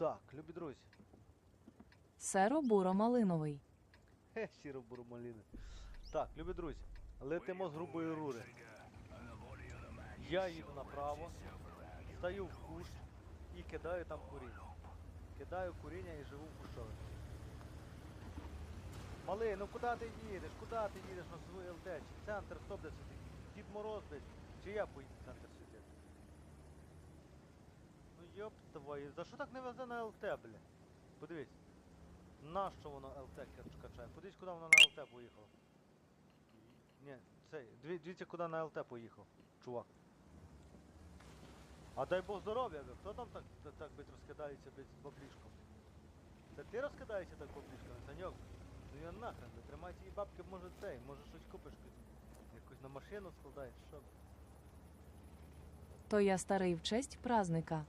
Так, любі друзі. Серо-буро-малиновий. Хе, сіро бурмаліни. Так, любі друзі, летимо з грубої рури. Я їду направо, стаю в кущ і кидаю там куріння. Кидаю куріння і живу в кущові. Малий, ну куди ти їдеш? Куди ти їдеш на свою ЛТ? Чи центр стоп, де сидить? Дід Мороз десь? Чи я поїду в центр йоп твою, за що так не везе на ЛТ, бля? Подивись. Нащо воно ЛТ качає? Подивись, куди воно на ЛТ поїхало. Ні, цей, дивіться, куди на ЛТ поїхав, чувак. А дай Бог здоров'я, хто там так, так, бить розкидається з баблішком? Це ти розкидаєшся так баблішком, Саньок? Ну я нахрен, тримай ці бабки, може цей, може щось купиш, якусь- якусь на машину складаєш, що? То я старий в честь праздника.